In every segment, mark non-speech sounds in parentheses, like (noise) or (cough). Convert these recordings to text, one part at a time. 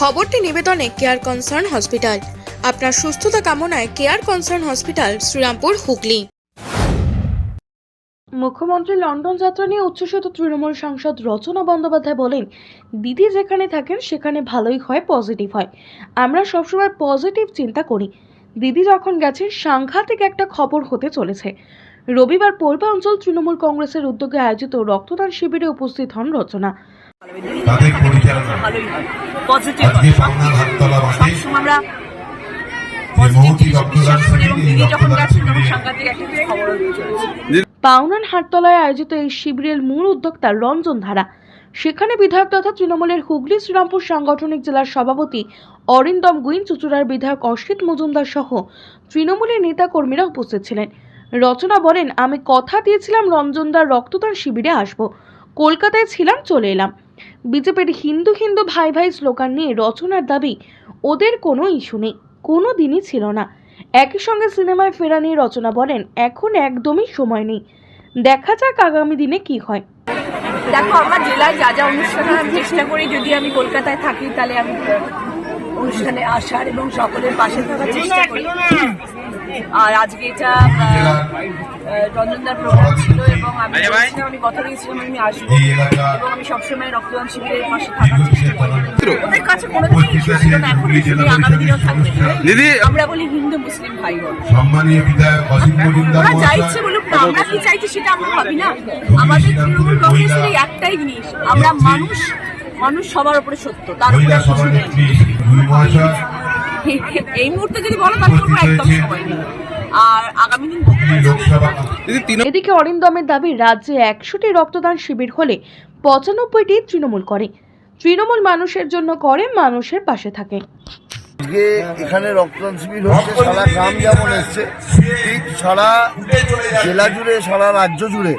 খবরটি নিবেদনে care concern hospital আপনার সুস্থতা কামনায় care concern hospital Shrirampur, Hooghly. মুখ্যমন্ত্রী লন্ডন যাত্রা নিয়ে উচ্ছ্বসিত তৃণমূল সাংসদ রচনা বন্দ্যোপাধ্যায় বলেন, দিদি যেখানে থাকেন, সেখানে ভালোই হয় পজিটিভ হয়। আমরা সবসময় পজিটিভ চিন্তা করি। দিদি যখন গেছেন, সাংঘাতিক একটা খবর হতে চলেছে। রবিবার পোলপা অঞ্চল তৃণমূল কংগ্রেসের উদ্যোগে আয়োজিত রক্তদান শিবিরে উপস্থিত হন রচনা। তাদের পরিচালনা। আজকে পাবনার হাততলা মাঠে পাওনান হাটতলায় আয়োজিত এই শিবিরের মূল উদ্যোক্তা রঞ্জন ধারা। সেখানে বিধায়ক তথা তৃণমূলের হুগলি শ্রীরামপুর সাংগঠনিক জেলার সভাপতি অরিন্দম গুইন চুচুড়ার বিধায়ক অসিত মজুমদার সহ তৃণমূলের নেতাকর্মীরা উপস্থিত ছিলেন। রচনা বলেন আমি কথা দিয়েছিলাম রঞ্জনদার রক্তদান শিবিরে আসব। কলকাতায় ছিলাম চলে এলাম। বিজেপির হিন্দু হিন্দু ভাই ভাই স্লোগান নিয়ে রচনার দাবি, ওদের কোনো ইস্যু নেই, কোনো দিনই ছিল না। একই সঙ্গে সিনেমায় ফেরা নিয়ে রচনা বলেন, এখন একদমই সময় নেই। দেখা যাক আগামী দিনে কি হয়। দেখো, আমার জেলায় যা যা অনুষ্ঠান চেষ্টা করি যদি আমি কলকাতায় থাকি, তাহলে আমি অনুষ্ঠানে আসার এবং সকলের পাশে থাকার চেষ্টা করি। আর আজকে এটা রঞ্জনদার প্রোগ্রাম ছিল এবং আমি বলেছিলাম, আমি কথা দিয়েছিলাম আমি আসব। এবং আমি সবসময় রক্তদান শিবিরের পাশে থাকার চেষ্টা করি। ওদের কাছে কোনো দিদি আমরা বলি হিন্দু মুসলিম ভাই বোন সম্মানীয় বিধায়ক মজুমদার ওরা ইচ্ছে বলুক না আমরা কি চাইছি সেটা আমরা ভাবি না। আমাদের তৃণমূল কংগ্রেসের এই একটাই জিনিস আমরা মানুষ মানুষ সবার উপরে সত্য তার উপরে (laughs) এই মুহূর্তে যদি বলো তাহলে বলব একদম সময় নেই আর আগামী দিন এদিকে অরিন্দমের দাবি রাজ্যে একশোটি রক্তদান শিবির হলে পঁচানব্বইটি তৃণমূল করে। তৃণমূল মানুষের জন্য করে মানুষের পাশে থাকে। আজকে এখানে রক্তদান শিবির হচ্ছে সারা গ্রাম যেমন এসছে ঠিক সারা জেলা জুড়ে সারা রাজ্য জুড়ে।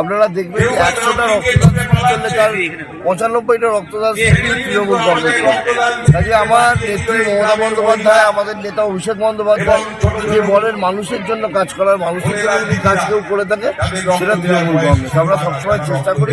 আপনারা দেখবেন একশোটা রক্তদান শিবির তার পঁচানব্বইটা রক্তদান তৃণমূল কংগ্রেস। কাজে আমার নেত্রী মমতা বন্দ্যোপাধ্যায় আমাদের নেতা অভিষেক বন্দ্যোপাধ্যায় যে বলেন মানুষের জন্য কাজ করার মানুষের জন্য যদি কাজ কেউ করে থাকে সেটা তৃণমূল কংগ্রেস। আমরা সবসময় চেষ্টা করি